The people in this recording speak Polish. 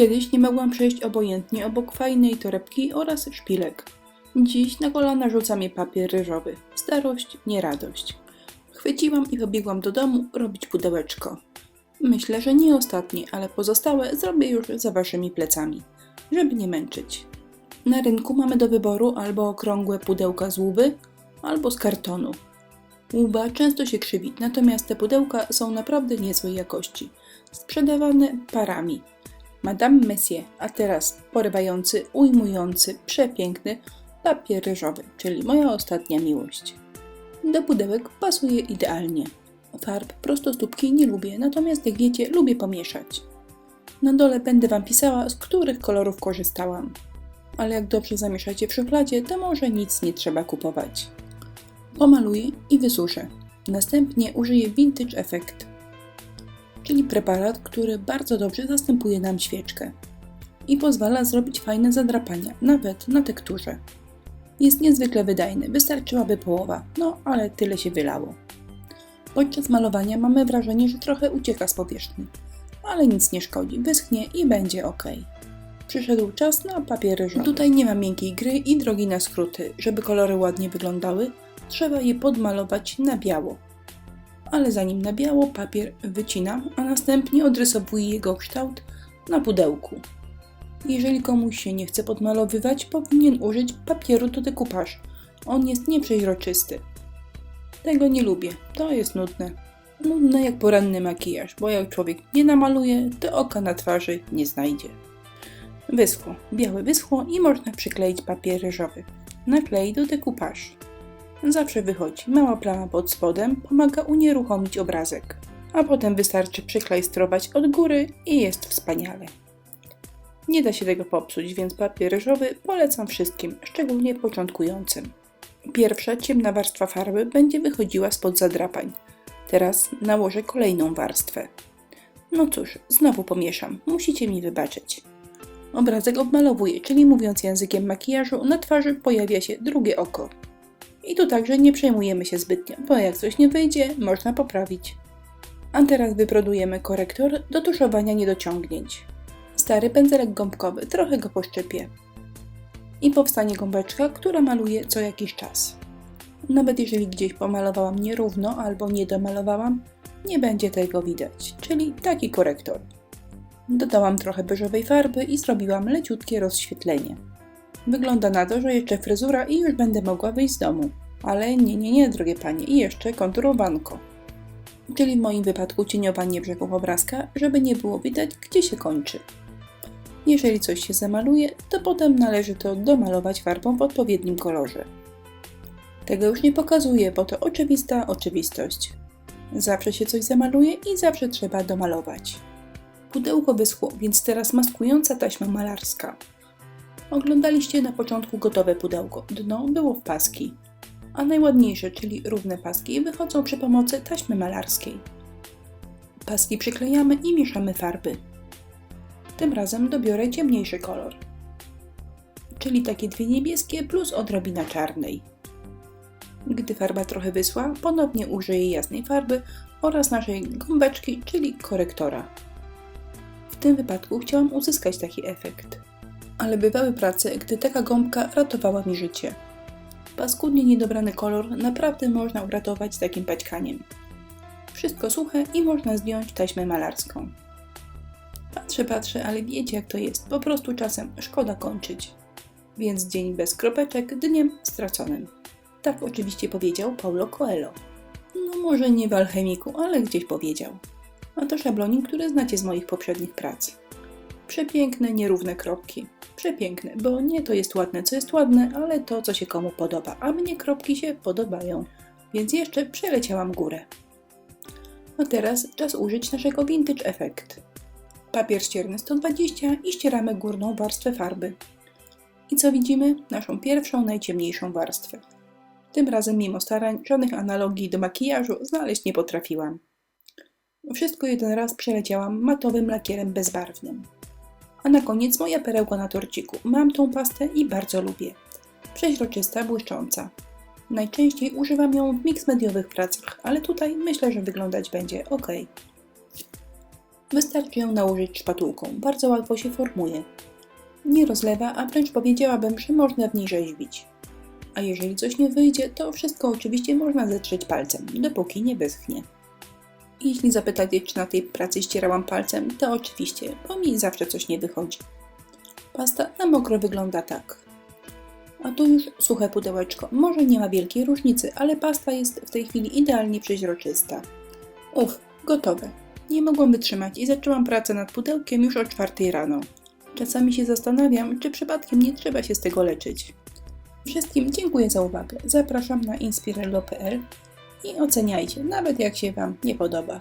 Kiedyś nie mogłam przejść obojętnie obok fajnej torebki oraz szpilek. Dziś na kolana rzuca mnie papier ryżowy. Starość, nie radość. Chwyciłam i pobiegłam do domu robić pudełeczko. Myślę, że nie ostatnie, ale pozostałe zrobię już za waszymi plecami, żeby nie męczyć. Na rynku mamy do wyboru albo okrągłe pudełka z łuby, albo z kartonu. Łuba często się krzywi, natomiast te pudełka są naprawdę niezłej jakości. Sprzedawane parami. Madame Messier, a teraz porywający, ujmujący, przepiękny papier ryżowy, czyli moja ostatnia miłość. Do pudełek pasuje idealnie. Farb prostostópki nie lubię, natomiast jak wiecie, lubię pomieszać. Na dole będę Wam pisała, z których kolorów korzystałam. Ale jak dobrze zamieszacie w szufladzie, to może nic nie trzeba kupować. Pomaluję i wysuszę. Następnie użyję Vintage Effect, czyli preparat, który bardzo dobrze zastępuje nam świeczkę i pozwala zrobić fajne zadrapania, nawet na tekturze. Jest niezwykle wydajny, wystarczyłaby połowa, no ale tyle się wylało. Podczas malowania mamy wrażenie, że trochę ucieka z powierzchni, ale nic nie szkodzi, wyschnie i będzie ok. Przyszedł czas na papier ryżowy. Tutaj nie ma miękkiej gry i drogi na skróty. Żeby kolory ładnie wyglądały, trzeba je podmalować na biało. Ale zanim na biało, papier wycinam, a następnie odrysowuję jego kształt na pudełku. Jeżeli komuś się nie chce podmalowywać, powinien użyć papieru do dekupaż. On jest nieprzeźroczysty. Tego nie lubię, to jest nudne. Nudne jak poranny makijaż, bo jak człowiek nie namaluje, to oka na twarzy nie znajdzie. Wyschło, białe wyschło i można przykleić papier ryżowy. Naklej do dekupaż. Zawsze wychodzi, mała plama pod spodem pomaga unieruchomić obrazek. A potem wystarczy przyklejstrować od góry i jest wspaniale. Nie da się tego popsuć, więc papier ryżowy polecam wszystkim, szczególnie początkującym. Pierwsza ciemna warstwa farby będzie wychodziła spod zadrapań. Teraz nałożę kolejną warstwę. No cóż, znowu pomieszam, musicie mi wybaczyć. Obrazek obmalowuję, czyli mówiąc językiem makijażu, na twarzy pojawia się drugie oko. I tu także nie przejmujemy się zbytnio, bo jak coś nie wyjdzie, można poprawić. A teraz wyprodujemy korektor do tuszowania niedociągnięć. Stary pędzelek gąbkowy, trochę go poszczepię. I powstanie gąbeczka, która maluje co jakiś czas. Nawet jeżeli gdzieś pomalowałam nierówno albo nie domalowałam, nie będzie tego widać, czyli taki korektor. Dodałam trochę beżowej farby i zrobiłam leciutkie rozświetlenie. Wygląda na to, że jeszcze fryzura i już będę mogła wyjść z domu. Ale nie, nie, nie, drogie panie, i jeszcze konturowanko. Czyli w moim wypadku cieniowanie brzegów obrazka, żeby nie było widać, gdzie się kończy. Jeżeli coś się zamaluje, to potem należy to domalować farbą w odpowiednim kolorze. Tego już nie pokazuję, bo to oczywista oczywistość. Zawsze się coś zamaluje i zawsze trzeba domalować. Pudełko wyschło, więc teraz maskująca taśma malarska. Oglądaliście na początku gotowe pudełko. Dno było w paski. A najładniejsze, czyli równe paski, wychodzą przy pomocy taśmy malarskiej. Paski przyklejamy i mieszamy farby. Tym razem dobiorę ciemniejszy kolor. Czyli takie dwie niebieskie plus odrobina czarnej. Gdy farba trochę wysła, ponownie użyję jasnej farby oraz naszej gąbeczki, czyli korektora. W tym wypadku chciałam uzyskać taki efekt. Ale bywały prace, gdy taka gąbka ratowała mi życie. Paskudnie niedobrany kolor naprawdę można uratować takim paćkaniem. Wszystko suche i można zdjąć taśmę malarską. Patrzę, patrzę, ale wiecie jak to jest. Po prostu czasem szkoda kończyć. Więc dzień bez kropeczek dniem straconym. Tak oczywiście powiedział Paulo Coelho. No może nie w alchemiku, ale gdzieś powiedział. A to szablonik, który znacie z moich poprzednich prac. Przepiękne, nierówne kropki. Przepiękne, bo nie to jest ładne, co jest ładne, ale to, co się komu podoba. A mnie kropki się podobają. Więc jeszcze przeleciałam górę. A teraz czas użyć naszego Vintage Effect. Papier ścierny 120 i ścieramy górną warstwę farby. I co widzimy? Naszą pierwszą, najciemniejszą warstwę. Tym razem mimo starań żadnych analogii do makijażu znaleźć nie potrafiłam. Wszystko jeden raz przeleciałam matowym lakierem bezbarwnym. A na koniec moja perełka na torciku. Mam tą pastę i bardzo lubię. Przeźroczysta, błyszcząca. Najczęściej używam ją w mix mediowych pracach, ale tutaj myślę, że wyglądać będzie ok. Wystarczy ją nałożyć szpatułką, bardzo łatwo się formuje. Nie rozlewa, a wręcz powiedziałabym, że można w niej rzeźbić. A jeżeli coś nie wyjdzie, to wszystko oczywiście można zetrzeć palcem, dopóki nie wyschnie. Jeśli zapytacie, czy na tej pracy ścierałam palcem, to oczywiście, bo mi zawsze coś nie wychodzi. Pasta na mokro wygląda tak. A tu już suche pudełeczko. Może nie ma wielkiej różnicy, ale pasta jest w tej chwili idealnie przeźroczysta. Uf, gotowe. Nie mogłam wytrzymać i zaczęłam pracę nad pudełkiem już o czwartej rano. Czasami się zastanawiam, czy przypadkiem nie trzeba się z tego leczyć. Wszystkim dziękuję za uwagę. Zapraszam na inspirello.pl i oceniajcie, nawet jak się Wam nie podoba.